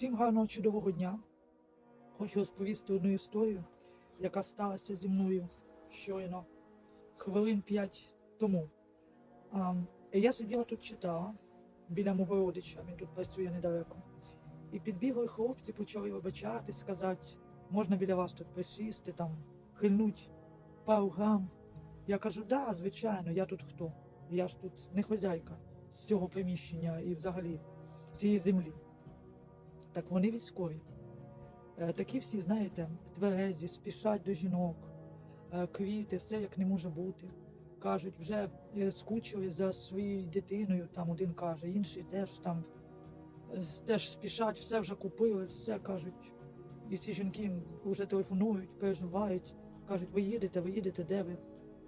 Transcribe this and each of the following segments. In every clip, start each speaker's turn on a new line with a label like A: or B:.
A: Всім гарного чудового дня. Хочу розповісти одну історію, яка сталася зі мною щойно хвилин п'ять тому. А, я сиділа тут читала біля мого родича, він тут працює недалеко. І підбігли хлопці, почали вибачатись, сказати, можна біля вас тут присісти, там, хильнуть пару грам. Я кажу, да, звичайно, я тут хто? Я ж тут не хозяйка з цього приміщення і взагалі цієї землі. Так вони військові. Е, Такі всі, знаєте, тверезі, спішать до жінок, е, квіти, все як не може бути. Кажуть, вже е, скучили за своєю дитиною, там один каже, інший теж там теж спішать, все вже купили, все кажуть. І ці жінки вже телефонують, переживають, кажуть, ви їдете, ви їдете, де ви?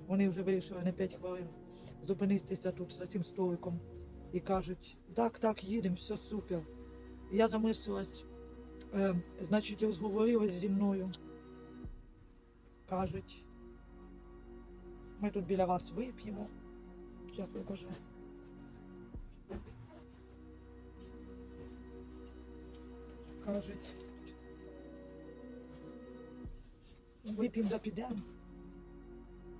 A: Вони вже вирішили на 5 хвилин зупинитися тут за цим столиком і кажуть, так, так, їдемо, все супер. Я замислилась, е, значить, розговорилась зі мною. Кажуть, ми тут біля вас вип'ємо. Зараз покажу. Кажуть, вип'ємо да підемо.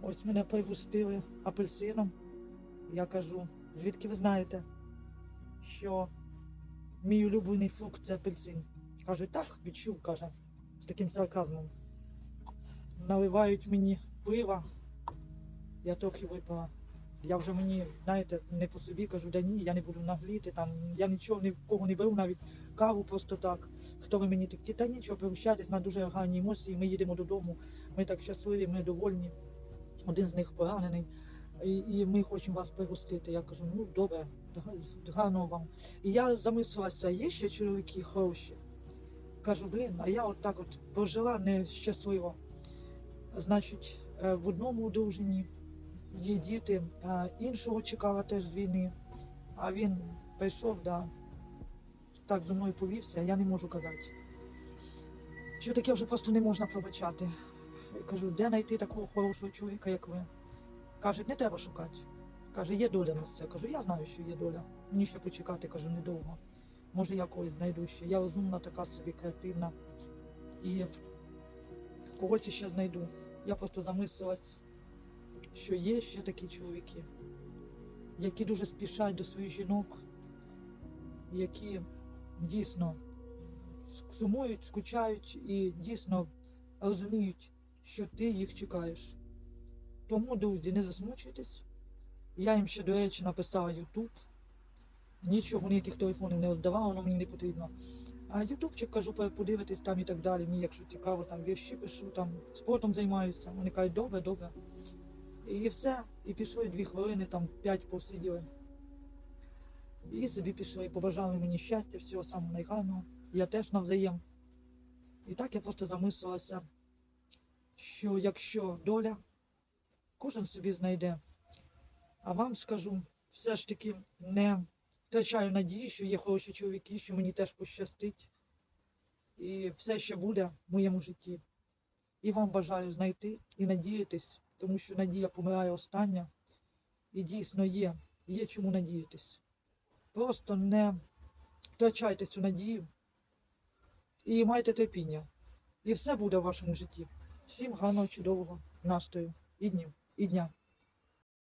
A: Ось мене пригостили апельсином. Я кажу, звідки ви знаєте, що мій улюблений фрукт це апельсин. Кажуть, так, відчув, каже, з таким сарказмом. Наливають мені пива, я трохи випила. Я вже мені, знаєте, не по собі кажу, да ні, я не буду нагліти, там, я нічого ні в кого не беру, навіть каву просто так. Хто ви мені такі, та нічого, пригощайтесь, на дуже гарні емоції, ми їдемо додому, ми так щасливі, ми довольні. Один з них поранений, і, і ми хочемо вас пригостити. Я кажу, ну добре, га- гарного вам. І я замислилася, є ще чоловіки хороші. Кажу, блін, а я от так от прожила нещасливо. Значить, е, в одному одруженні є діти, а іншого чекала теж з війни. А він прийшов, да, так зі мною повівся, я не можу казати. Що таке вже просто не можна пробачати. Я кажу, де знайти такого хорошого чоловіка, як ви? Кажуть, не треба шукати. Каже, є доля на це. Кажу, я знаю, що є доля. Мені ще почекати, кажу, недовго. Може, я когось знайду ще. Я розумна, така собі креативна. І когось ще знайду. Я просто замислилась, що є ще такі чоловіки, які дуже спішать до своїх жінок, які дійсно сумують, скучають і дійсно розуміють, що ти їх чекаєш. Тому, друзі, не засмучуйтесь. Я їм ще, до речі, написала YouTube. Нічого, ніяких телефонів не віддавала, воно мені не потрібно. А ютубчик кажу, подивитись там і так далі. Мені, якщо цікаво, там вірші пишу, там спортом займаюся. Вони кажуть, добре, добре. І все. І пішли дві хвилини, там п'ять посиділи. І собі пішли, побажали мені щастя, всього самого найгарного. Я теж навзаєм. І так я просто замислилася, що якщо доля, кожен собі знайде. А вам скажу, все ж таки не втрачаю надії, що є хороші чоловіки, що мені теж пощастить. І все ще буде в моєму житті. І вам бажаю знайти і надіятись, тому що надія помирає остання. І дійсно є, є чому надіятись. Просто не втрачайте цю надію і майте терпіння. І все буде в вашому житті. Всім гарного, чудового настрою і днів, і дня.